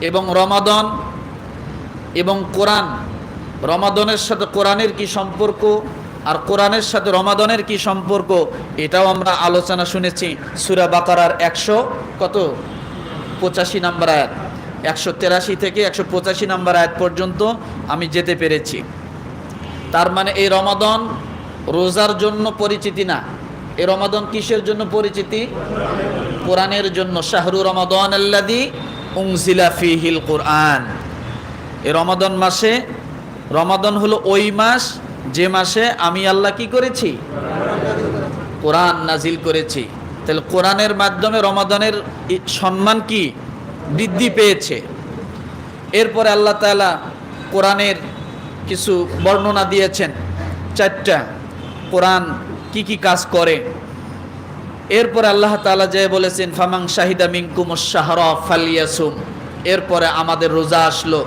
এবং রমাদন এবং কোরআন। রমাদনের সাথে কোরআনের কি সম্পর্ক আর কোরআনের সাথে রমাদনের কি সম্পর্ক এটাও আমরা আলোচনা শুনেছি। সুরা বাকারার একশো কত? পঁচাশি নাম্বার আয়াত। একশো তেরাশি থেকে একশো পঁচাশি নাম্বার আয়াত পর্যন্ত আমি যেতে পেরেছি। তার মানে এই রমাদন রোজার জন্য পরিচিতি না। এই রমাদন কিসের জন্য পরিচিতি? কোরআনের জন্য। শাহরু রমাদন আল্লাদি উংজিলা ফিহিল কোরআন। এ রমাদন মাসে, রমাদন হলো ওই মাস, যে মাসে আমি আল্লাহ কি করেছি? কোরআন নাজিল করেছি। তাহলে কোরআনের মাধ্যমে রমাদানের সম্মান কি? বৃদ্ধি পেয়েছে। এরপরে আল্লাহ তাআলা কোরআনের কিছু বর্ণনা দিয়েছেন। চারটা। কোরআন কি কি কাজ করে? এরপরে আল্লাহ তাআলা যে বলেছেন ফামাং শাহিদা শাহরা ফালিয়াসুম। এরপরে আমাদের রোজা আসলো।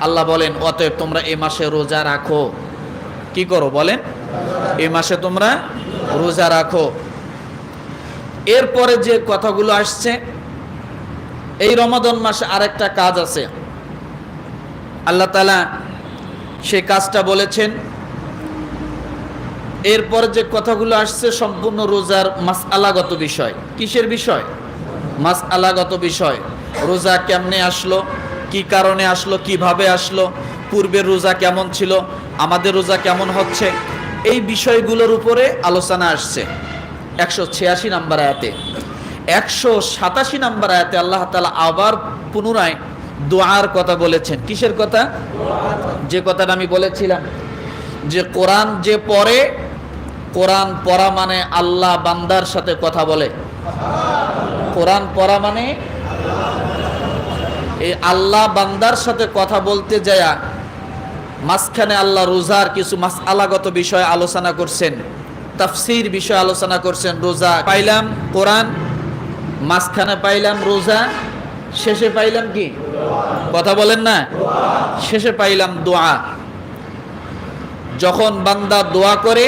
আল্লাহ বলেন, অতএব তোমরা এ মাসে রোজা রাখো। কি করো বলেন? এ মাসে তোমরা রোজা রাখো। এরপরে যে কথাগুলো আসছে, এই রমাদন মাসে আরেকটা কাজ আছে। আল্লাহ তালা সে কাজটা বলেছেন এরপরে যে কথাগুলো আসছে, সম্পূর্ণ রোজার মাস আলাগত বিষয়। কিসের বিষয়? মাস আলাগত বিষয়। রোজা কেমনে আসলো? কি কারণে আসলো? কীভাবে আসলো? পূর্বের রোজা কেমন ছিল? আমাদের রোজা কেমন হচ্ছে? এই বিষয়গুলোর উপরে আলোচনা আসছে। একশো ছিয়াশি নাম্বার আয়াতে। একশো সাতাশি নাম্বার আয়াতে আল্লাহ তালা আবার পুনরায় দোয়ার কথা বলেছেন। কিসের কথা? যে কথাটা আমি বলেছিলাম, যে কোরআন যে পড়ে কোরআন পড়া মানে আল্লাহ বান্দার সাথে কথা বলে। কোরআন পড়া মানে এই আল্লাহ বান্দার সাথে কথা বলতে যায়া মাঝখানে আল্লাহ রোজার কিছু মাস আলাগত বিষয় আলোচনা করছেন, তাফসির বিষয় আলোচনা করছেন, রোজা পাইলাম কোরআন, মাঝখানে পাইলাম রোজা, শেষে পাইলাম কি? কথা বলেন না? শেষে পাইলাম দোয়া। যখন বান্দা দোয়া করে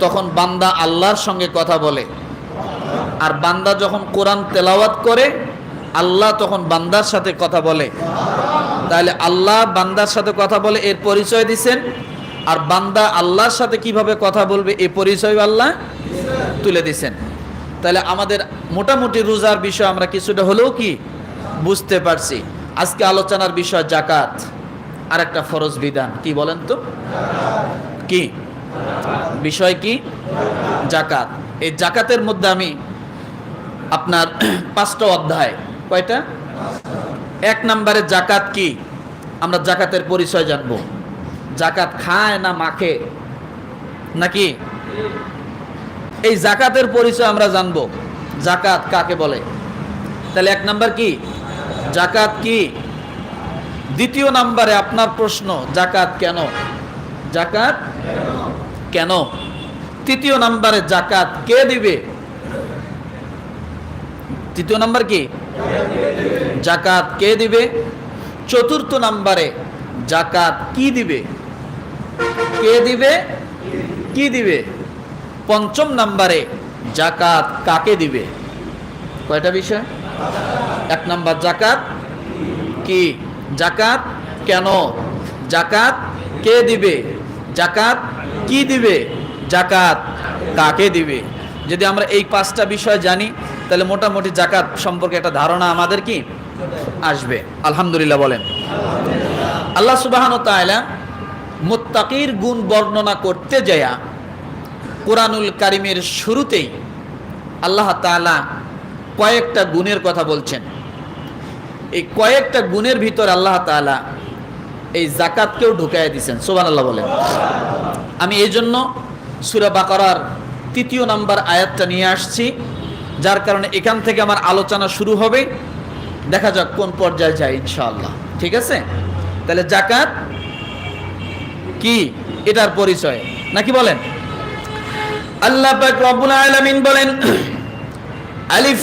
তখন বান্দা আল্লাহর সঙ্গে কথা বলে। আর বান্দা যখন কোরআন তেলাওয়াত করে, আল্লাহ তখন বান্দার সাথে কথা বলে। তাহলে আল্লাহ বান্দার সাথে কথা বলে, এর পরিচয় দিছেন। আর বান্দা আল্লাহর সাথে কীভাবে কথা বলবে, এ পরিচয় আল্লাহ তুলে দিছেন। তাহলে আমাদের মোটামুটি রোজার বিষয় আমরা কিছুটা হলেও কি বুঝতে পারছি। আজকে আলোচনার বিষয় জাকাত। আর একটা ফরজ বিধান, কি বলেন তো? কি? বিষয় কি? জাকাত। এই জাকাতের মধ্যে আমি আপনার পাঁচটা অধ্যায়। কয়টা? এক নম্বরে জাকাত কি? আমরা জাকাতের পরিচয় জানব। জাকাত খায় না মাখে? নাকি? এই জাকাতের পরিচয় আমরা জানব। জাকাত কাকে বলে? তাহলে এক নাম্বার কি? জাকাত কি? দ্বিতীয় নাম্বারে আপনার প্রশ্ন, জাকাত কেন? জাকাত কেন? তৃতীয় নাম্বারে জাকাত কে দিবে? তৃতীয় নাম্বার কি? জাকাত কে দিবে? চতুর্থ নাম্বারে জাকাত কি দিবে? কে দিবে? কি দিবে? পঞ্চম নাম্বারে জাকাত কাকে দিবে? কয়টা বিষয়? এক নাম্বার জাকাত কি? জাকাত কেন? জাকাত কে দিবে? জাকাত কি দিবে? জাকাত কাকে দিবে? যদি আমরা এই পাঁচটা বিষয় জানি, তাহলে মোটামুটি জাকাত সম্পর্কে একটা ধারণা আমাদের কি? আসবে। আলহামদুলিল্লাহ বলেন। আল্লাহ সুবাহান তাআলা মোত্তাকির গুণ বর্ণনা করতে যায়া কোরআনুল কারিমের শুরুতেই আল্লাহ তাআলা কয়েকটা গুণের কথা বলছেন। এই কয়েকটা গুণের ভিতর আল্লাহ তাআলা এই জাকাতকেও ঢুকাইয়া দিয়েছেন সোবান আল্লাহ বলেন। আমি এই জন্য সুরা বাকারার তৃতীয় নাম্বার আয়াতটা নিয়ে আসছি, যার কারণে এখান থেকে আমার আলোচনা শুরু হবে। দেখা যাক কোন পর্যায়ে যায় ইনশাআল্লাহ। ঠিক আছে? তাহলে জাকাত কি? এটার পরিচয়। নাকি বলেন? আল্লাহ পাক রব্বুল বলেন, আলিফ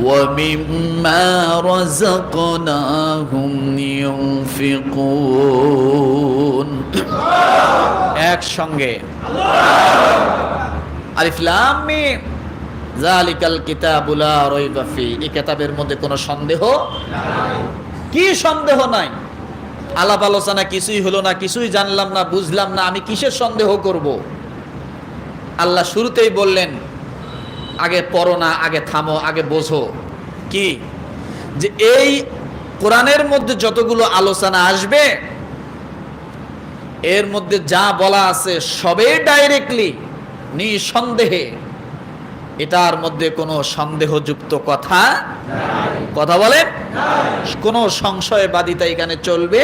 ومما رزقناهم ينفقون একসঙ্গে আলিফ লাম মিম জালিকাল কিতাবুলা রাইবা ফি এই কিতাবের মধ্যে কোনো সন্দেহ কি সন্দেহ নাই আলাপ আলোচনা কিছুই হলো না কিছুই জানলাম না বুঝলাম না আমি কিসের সন্দেহ করব আল্লাহ শুরুতেই বললেন আগে পড়ো না আগে থামো আগে বোঝো। কি? যে এই কোরআনের মধ্যে যতগুলো আলোচনা আসবে এর মধ্যে যা বলা আছে সবে ডাইরেক্টলি নিঃসন্দেহে। এটার মধ্যে কোনো সন্দেহযুক্ত কথা কথা বলেন কোনো সংশয়বাদিতা এখানে চলবে?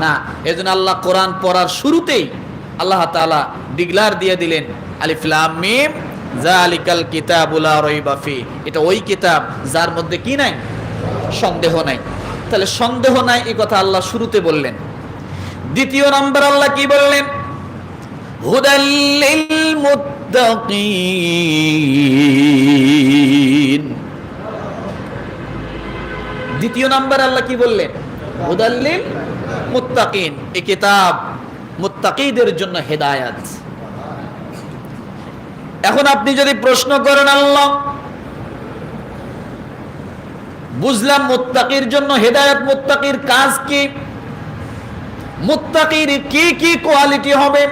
না। এজন্য আল্লাহ কোরআন পড়ার শুরুতেই আল্লাহ তাআলা ডিগলার দিয়ে দিলেন আলিফ লাম মিম। জালিকাল কিতাবুলা রাইবা ফি। এটা ওই কিতাব যার মধ্যে কি নাই? সন্দেহ নাই। তাহলে সন্দেহ নাই এই কথা আল্লাহ শুরুতে বললেন। দ্বিতীয় নাম্বার আল্লাহ কি বললেন? হুদাল্লিল মুত্তাকিন দ্বিতীয় নাম্বার আল্লাহ কি বললেন? হুদাল্লিল মুত্তাকিন এই কিতাব মুত্তাকিদের জন্য হেদায়াত। এখন আপনি যদি প্রশ্ন করেন, আল্লাহ, বুঝলাম মুত্তাকির জন্য হেদায়াত, মুত্তাকির কাজ কি? মুত্তাকির কি কি কোয়ালিটি হবে?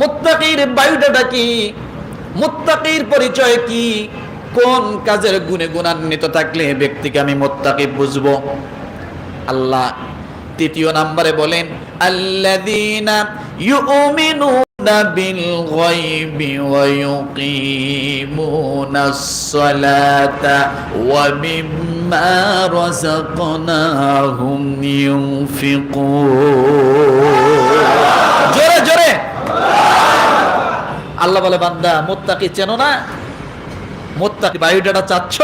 মুত্তাকির বায়ুটাটা কি? মুত্তাকির পরিচয় কি? কোন কাজের গুণে গুণান্বিত থাকলে ব্যক্তিকে আমি মুত্তাকি বুঝব? আল্লাহ তৃতীয় নাম্বারে বলেন, আল্লাযীনা ইউমিনুনা ইউকিমুনাস সালাতা ওয়া মিম্মা রাযাকনাহুম ইউনফিকুন জোরে জোরে আল্লাহ বলে, বান্দা, মুত্তাকি চেনো না? মুত্তাকি বায়োডাটা চাচ্ছ?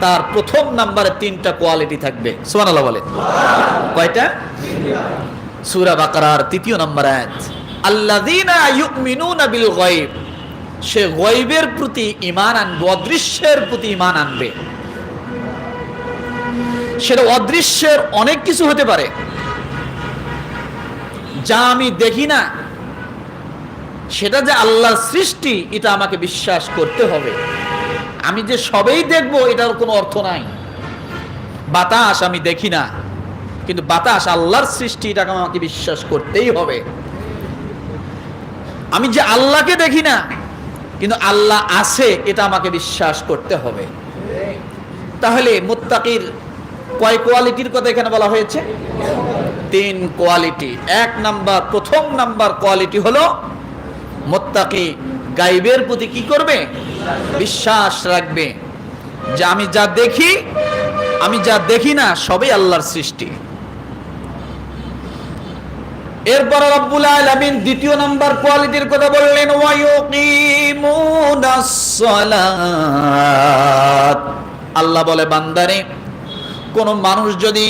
তার প্রথম নাম্বারে তিনটা কোয়ালিটি থাকবে। সুবহানাল্লাহ বলে। কয়টা? সূরা বাকারার তৃতীয় নাম্বার আয়াত। আল্লাযীনা ইউমিনুনা সে গায়বের প্রতি ঈমান আনবে, অদৃশ্যের প্রতি ঈমান আনবে। সেটা অদৃশ্যের অনেক কিছু হতে পারে। যা আমি দেখি না, সেটা যে আল্লাহর সৃষ্টি, এটা আমাকে বিশ্বাস করতে হবে। আমি যে সবেই দেখব, এটার কোনো অর্থ নাই। বাতাস আমি দেখি না, কিন্তু বাতাস আল্লাহর সৃষ্টি, এটাকে আমাকে বিশ্বাস করতেই হবে। আমি যে আল্লাহকে দেখি না, কিন্তু আল্লাহ আছে, এটা আমাকে বিশ্বাস করতে হবে। তাহলে মুত্তাকির কয় কোয়ালিটির কথা এখানে বলা হয়েছে? তিন কোয়ালিটি। এক নাম্বার, প্রথম নাম্বার কোয়ালিটি হলো, মোত্তাকি গাইবের প্রতি কি করবে? বিশ্বাস রাখবে। যে আমি যা দেখি, আমি যা দেখি না, সবই আল্লাহর সৃষ্টি। এরপর রব্বুল আলামিন দ্বিতীয় নাম্বার কোয়ালিটির কথা বললেন আল্লাহ বলে, বান্দারে, কোন মানুষ যদি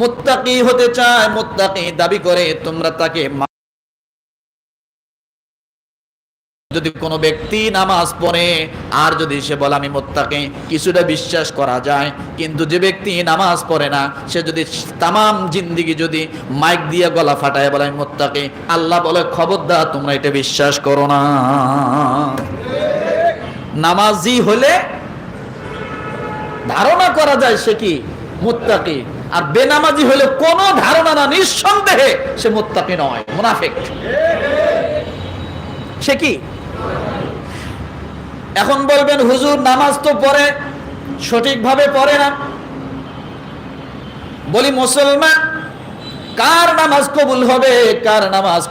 মুত্তাকি হতে চায়, মুত্তাকি দাবি করে, তোমরা তাকে যদি কোনো ব্যক্তি নামাজ পড়ে, আর যদি সে বলে, আমি মোত্তাকে কিছুটা বিশ্বাস করা যায়। কিন্তু যে ব্যক্তি নামাজ পড়ে না, সে যদি তামাম জিন্দিগি যদি মাইক দিয়ে গলা ফাটায় বলে, আমি মোত্তাকে আল্লাহ বলে, খবরদার, তোমরা এটা বিশ্বাস করো না। নামাজি হলে ধারণা করা যায় সে কি? মুত্তাকি। আর বেনামাজি হলে কোনো ধারণা না, নিঃসন্দেহে সে মুত্তাকি নয়, মুনাফিক। সে কি? এখন বলবেন, হুজুর, নামাজ তো পড়ে, সঠিকভাবে পড়ে না। বলি, মুসলমান, কার নামাজ কবুল হবে, কার নামাজ